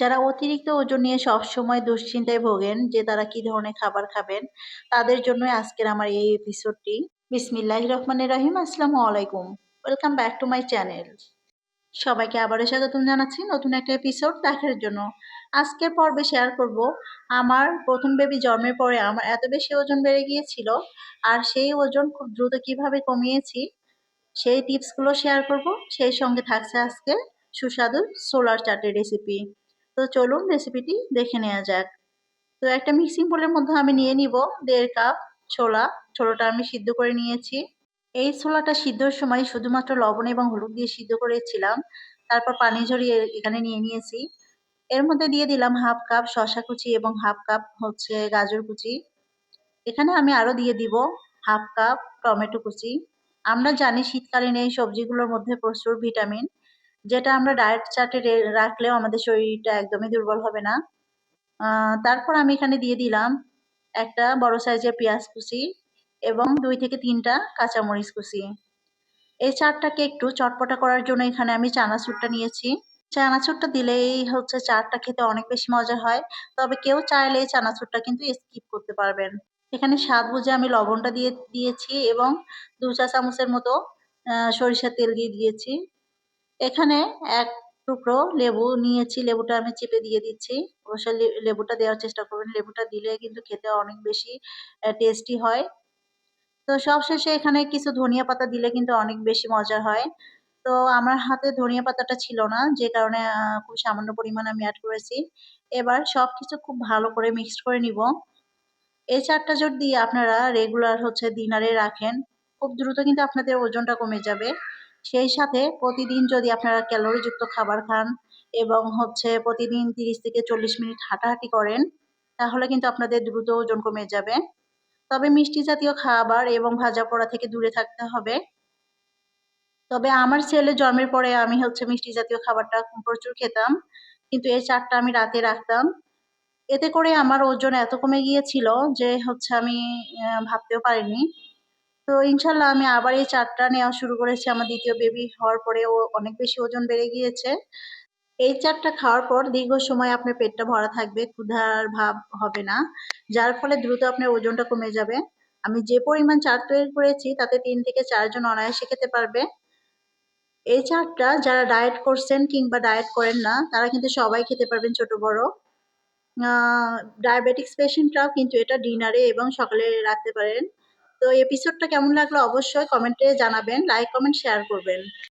যারা অতিরিক্ত ওজন নিয়ে সবসময় দুশ্চিন্তায় ভোগেন যে তারা কি ধরনের খাবার খাবেন, তাদের জন্য আজকের আমার এই এপিসোডটি বিসমিল্লাহ রহমান রাহিম, আসসালামু আলাইকুম। Welcome back to my channel সবাইকে আবারও স্বাগতম জানাচ্ছি নতুন একটা এপিসোড দেখার জন্য। আজকের পর্বে শেয়ার করব, আমার প্রথম বেবি জন্মের পরে আমার এত বেশি ওজন বেড়ে গিয়েছিল আর সেই ওজন খুব দ্রুত কীভাবে কমিয়েছি, সেই টিপসগুলো শেয়ার করব। সেই সঙ্গে থাকছে আজকে সুস্বাদু সোলার চাটের রেসিপি তো চলুন রেসিপিটি দেখে নেওয়া যাক। তো একটা মিক্সিং বোলের মধ্যে আমি নিয়ে নিব দেড় কাপ ছোলা। ছোলাটা আমি সিদ্ধ করে নিয়েছি। এই ছোলাটা সিদ্ধর সময় শুধুমাত্র লবণ এবং হলুদ দিয়ে সিদ্ধ করেছিলাম। তারপর পানি ঝরিয়ে এখানে নিয়ে নিয়েছি। এর মধ্যে দিয়ে দিলাম হাফ কাপ শশা কুচি এবং হাফ কাপ হচ্ছে গাজর কুচি। এখানে আমি আরও দিয়ে দিব হাফ কাপ টমেটো কুচি। আমরা জানি শীতকালীন এই সবজিগুলোর মধ্যে প্রচুর ভিটামিন যেটা আমরা ডায়েট চার্টে রাখলেও আমাদের শরীরটা একদমই দুর্বল হবে না। তারপর আমি এখানে দিয়ে দিলাম একটা বড় সাইজের পেঁয়াজ কুচি এবং দুই থেকে তিনটা কাঁচামরিচ কুচি। এই চাটটাকে একটু চটপটা করার জন্য এখানে আমি চানাচুরটা নিয়েছি। চানাচুরটা দিলেই হচ্ছে চাটটা খেতে অনেক বেশি মজা হয়, তবে কেউ চাইলে চানাচুরটা কিন্তু স্কিপ করতে পারবেন। এখানে স্বাদ বুঝে আমি লবণটা দিয়ে দিয়েছি এবং দু চা চামচের মতো সরিষার তেল দিয়ে দিয়েছি। এখানে এক টুকরো লেবু নিয়েছি, লেবুটা আমি চেপে দিয়ে দিচ্ছি। অবশ্যই লেবুটা দেওয়ার চেষ্টা করবেন। লেবুটা দিলে কিন্তু খেতে অনেক বেশি টেস্টি হয়। তো সবশেষে এখানে কিছু ধনিয়া পাতা দিলে কিন্তু অনেক বেশি মজা হয়। তো আমার হাতে ধনিয়া পাতাটা ছিল না, যে কারণে খুব সামান্য পরিমাণ আমি অ্যাড করেছি। এবার সব কিছু খুব ভালো করে মিক্সড করে নিব। এই চারটা যদি আপনারা রেগুলার হচ্ছে ডিনারে রাখেন। খুব দ্রুত কিন্তু আপনাদের ওজনটা কমে যাবে। সেই সাথে প্রতিদিন যদি আপনারা ক্যালোরিযুক্ত খাবার খান এবং হচ্ছে প্রতিদিন তিরিশ থেকে চল্লিশ মিনিট হাঁটাহাঁটি করেন, তাহলে কিন্তু আপনাদের দ্রুত ওজন কমে যাবে। তবে মিষ্টি জাতীয় খাবার এবং ভাজা পোড়া থেকে দূরে থাকতে হবে। তবে আমার ছেলে জন্মের পরে আমি হচ্ছে মিষ্টি জাতীয় খাবারটা প্রচুর খেতাম, কিন্তু এই চারটা আমি রাতে রাখতাম। এতে করে আমার ওজন এত কমে গিয়েছিল যে হচ্ছে আমি ভাবতেও পারিনি। তো ইনশাল্লাহ আমি আবার এই চারটা নেওয়া শুরু করেছি। আমার দ্বিতীয় বেবি হওয়ার পরে ও অনেক বেশি ওজন বেড়ে গিয়েছে। এই চারটা খাওয়ার পর দীর্ঘ সময় আপনার পেটটা ভরা থাকবে, ক্ষুধার ভাব হবে না। যার ফলে দ্রুত আপনার ওজনটা কমে যাবে। আমি যে পরিমাণ চার তৈরি করেছি, তাতে তিন থেকে চারজন অনায়াসে খেতে পারবে। এই চারটা যারা ডায়েট করছেন কিংবা ডায়েট করেন না, তারা কিন্তু সবাই খেতে পারবেন ছোট, বড়। ডায়াবেটিক্স পেশেন্টরাও কিন্তু এটা ডিনারে এবং সকালে রাখতে পারেন। তো এপিসোডটা কেমন লাগল অবশ্যই কমেন্টে জানাবেন লাইক কমেন্ট শেয়ার করবেন।